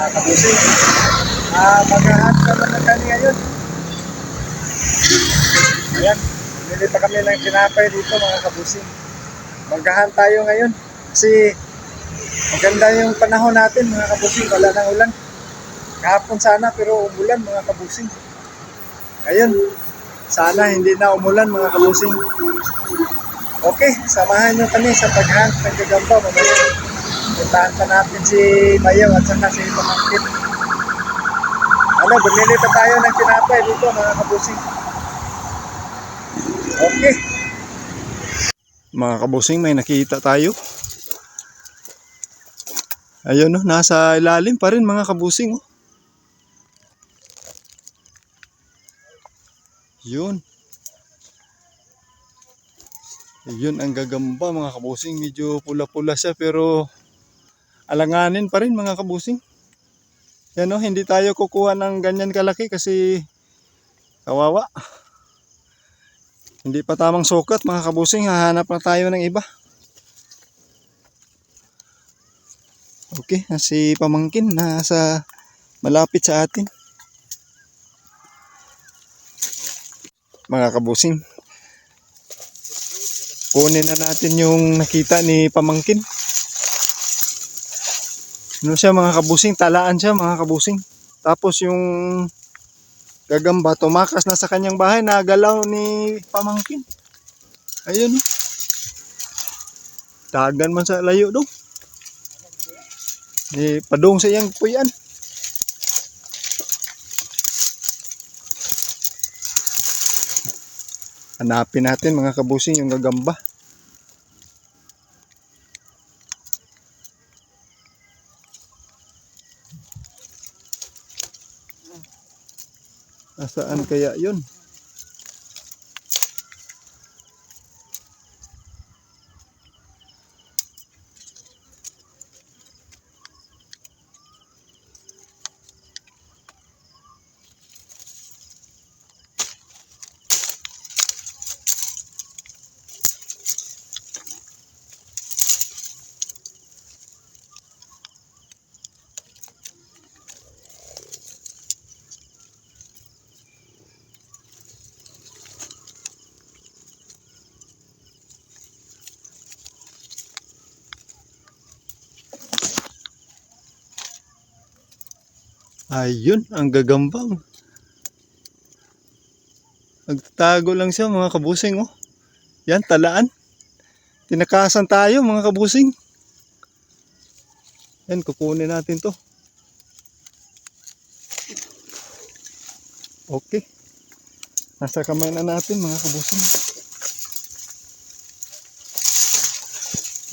mga kabusing. Ah, maghahat naman na kami ngayon. Ayan, bili pa kami ng tinapay dito mga kabusing. Maghahan tayo ngayon kasi maganda yung panahon natin mga kabusing. Wala nang ulan. Kahapon sana pero umulan mga kabusing. Ngayon, sana hindi na umulan mga kabusing. Okay, samahan nyo kami sa paghahan ng gagamba mamaya. Puntahan pa natin si Mayaw at saka si Pamangkin. Ano, bumili pa tayo ng tinapay dito mga kabusing. Okay. Mga kabusing, may nakita tayo. Ayun, no, nasa ilalim pa rin mga kabusing. Oh. Yun. Yun ang gagamba mga kabusing. Medyo pula-pula siya pero alanganin pa rin mga kabusing. Yan o, hindi tayo kukuha ng ganyan kalaki kasi kawawa. Hindi pa tamang sukat mga kabusing. Hahanap na tayo ng iba. Okay, si pamangkin nasa malapit sa atin. Mga kabusing, kunin na natin yung nakita ni pamangkin. Ano siya mga kabusing, talaan siya mga kabusing. Tapos yung gagamba tumakas na sa kanyang bahay, nagalaw ni pamangkin. Ayun. oh. Dagan man sa layo daw. Ni padung sa iyang puyan. Hanapin natin mga kabusing yung gagamba. Nasaan kaya yun? Ayun, ang gagambang. Nagtatago lang siya mga kabusing oh. Yan, talaan. Tinakasan tayo mga kabusing. Yan, kukunin natin to. Okay. Nasa kamay na natin mga kabusing.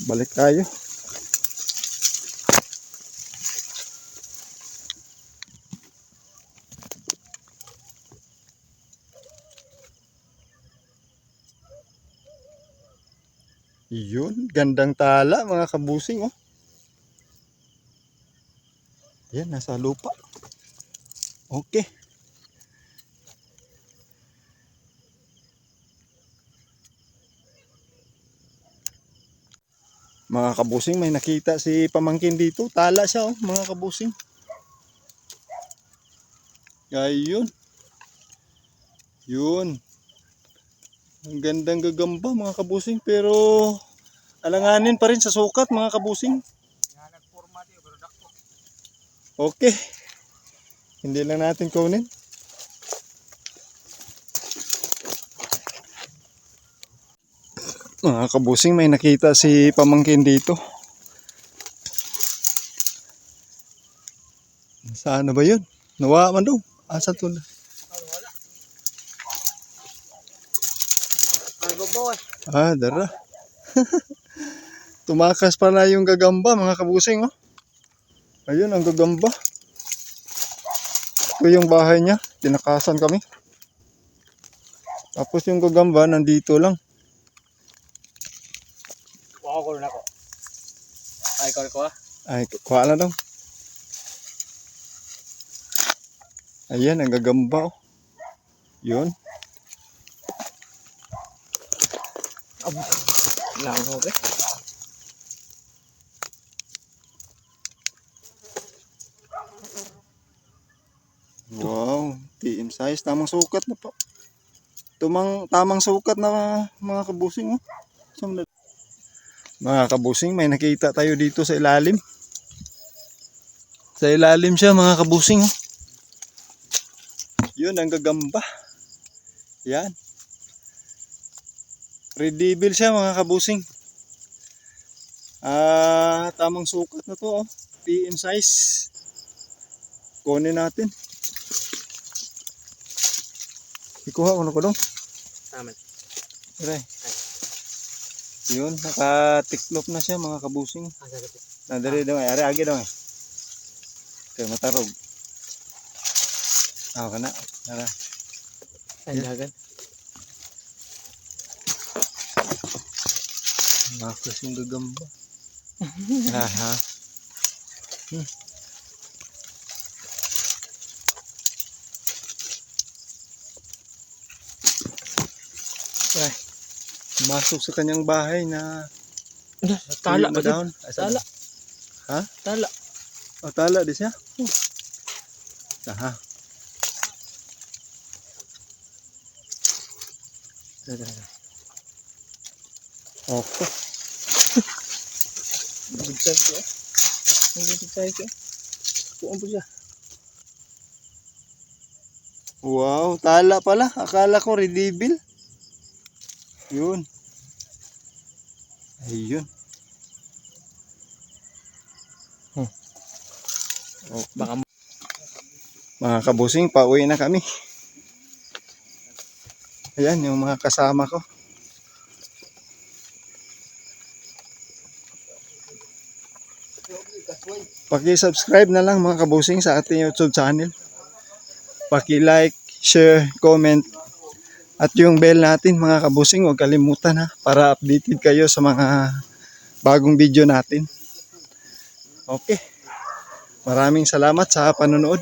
Balik tayo. Yun, gandang tala mga kabusing oh. Yan, nasa lupa. Okay. Mga kabusing, may nakita si pamangkin dito. Tala siya oh, mga kabusing. Ayun. Yun. Ang gandang gagamba mga kabusing pero alanganin pa rin sa sukat mga kabusing. Okay. Hindi lang natin kunin. Mga kabusing may nakita si pamangkin dito. Saan na ba yun? Nawa man daw. Asa to na? Ah, dara. Tumakas pa na yung gagamba mga kabusing oh. Ayun ang gagamba. Ito yung bahay niya. Tinakasan kami. Tapos yung gagamba nandito lang. Kuha ko rin ako. Ay, ko ah. Ay, kuha na daw. Ayan, ang gagamba oh. Yun. Lang ko eh. Wow, TM size. Tamang sukat na po. Tumang, tamang sukat na mga kabusing. Oh. Mga kabusing, may nakita tayo dito sa ilalim. Sa ilalim siya mga kabusing. Oh. Yun, ang gagamba. Yan. Redeeble siya mga kabusing. Ah, tamang sukat na to. Oh. PM size. Kunin natin. Ikuha ko na ko dong. Amen. Re. Yun, nakatiklop na siya mga kabusing. Gagapit. Nadali daw ay, ari agi daw ay. Kaya matarog. Ako ka na. Tara. Ang Makas yung gagamba. ah, ha? Hmm. Ay, masok sa kanyang bahay na Tala tuyo ba sa- Tala. Ha? Tala. Oh, tala di siya? Aha. Okay. Bigtay ko. Hindi bigtay ko. Kuan po siya. Wow, tala pala. Akala ko redeeble. Yun. Ayun. Hmm. Okay. Baka Mga kabusing, pauwi na kami. Ayan, yung mga kasama ko. Paki-subscribe na lang mga kabusing sa ating YouTube channel. Paki-like, share, comment. At yung bell natin mga kabusing, huwag kalimutan ha. Para updated kayo sa mga bagong video natin. Okay. Maraming salamat sa panonood.